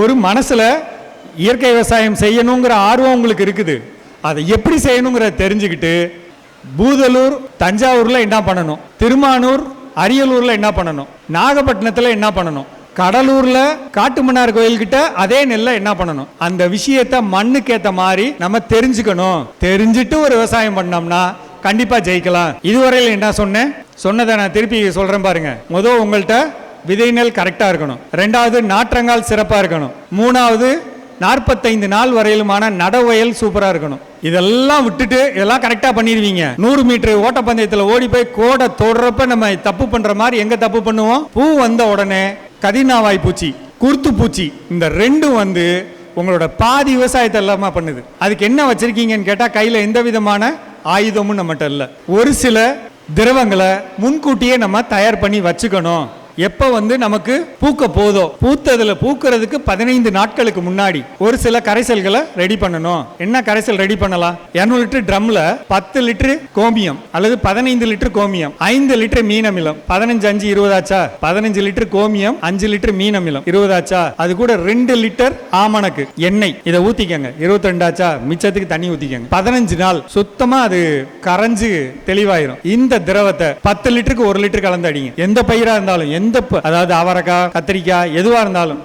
ஒரு மனசில் இயற்கை விவசாயம் செய்யணுங்கிற ஆர்வம் உங்களுக்கு இருக்குது. அதை எப்படி செய்யணுங்கிறத தெரிஞ்சுக்கிட்டு பூதலூர் தஞ்சாவூரில் என்ன பண்ணணும்? திருமானூர் அரியலூரில் என்ன பண்ணணும்? நாகப்பட்டினத்தில் என்ன பண்ணணும்? கடலூர்ல காட்டுமன்னார் கோயில்கிட்ட அதே நெல்லை என்ன பண்ணணும்? அந்த விஷயத்த மண்ணுக்கு ஏத்த மாதிரி நம்ம தெரிஞ்சுக்கணும். தெரிஞ்சுட்டு ஒரு விவசாயம் பண்ணோம்னா கண்டிப்பா ஜெயிக்கலாம். இதுவரையில் என்ன சொன்னேன். சொன்னதை நான் திருப்பி சொல்றேன் பாருங்க. முதல் உங்கள்கிட்ட விதை நெல் கரெக்டாக இருக்கணும். ரெண்டாவது நாற்றங்கால் சிறப்பாக இருக்கணும். மூணாவது நாற்பத்தைந்து நாள் வரையிலுமான நடவயல் சூப்பராக இருக்கணும். இதெல்லாம் விட்டுட்டு இதெல்லாம் கரெக்டாக பண்ணிடுவீங்க. நூறு மீட்டர் ஓட்டப்பந்தயத்தில் ஓடி போய் கோடை தொடுறப்ப நம்ம தப்பு பண்ணுற மாதிரி எங்கே தப்பு பண்ணுவோம்? பூ வந்த உடனே கதினாவாய் பூச்சி குர்த்து பூச்சி இந்த ரெண்டும் வந்து உங்களோட பாதி விவசாயத்தை எல்லாமே பண்ணுது. அதுக்கு என்ன வச்சிருக்கீங்கன்னு கேட்டால் கையில் எந்த விதமான ஆயுதமும் நம்மகிட்ட இல்லை. ஒரு சில திரவங்களை முன்கூட்டியே நம்ம தயார் பண்ணி வச்சுக்கணும். எப்போ வந்து நமக்கு பூக்க போதோ பூத்ததுல பூக்கிறதுக்கு பதினைந்து நாட்களுக்கு முன்னாடி ஒரு சில கரைசல்களை ரெடி பண்ணணும். என்ன கரைசல் ரெடி பண்ணலாம்? 200 லிட்டர் ட்ரம்ல பத்து லிட்டரு கோமியம் அல்லது பதினைந்து லிட்டர் கோமியம் ஐந்து லிட்டர் மீன் அமிலம் பதினஞ்சு அஞ்சு இருபதாச்சா பதினஞ்சு லிட்டர் கோமியம் அஞ்சு லிட்டர் மீன் அமிலம் இருபதாச்சா அது கூட ரெண்டு லிட்டர் ஆமணக்கு எண்ணெய். இதை ஊத்திக்கங்க. இருபத்தி ரெண்டாச்சா மிச்சத்துக்கு தண்ணி ஊத்திக்கங்க. பதினஞ்சு நாள் சுத்தமா அது கரைஞ்சு தெளிவாயிரும். இந்த திரவத்தை பத்து லிட்டருக்கு ஒரு லிட்டர் கலந்து அடிங்க. எந்த பயிரா இருந்தாலும் எந்த அதாவது அவரைக்காய் கத்திரிக்காய் எதுவா இருந்தாலும்.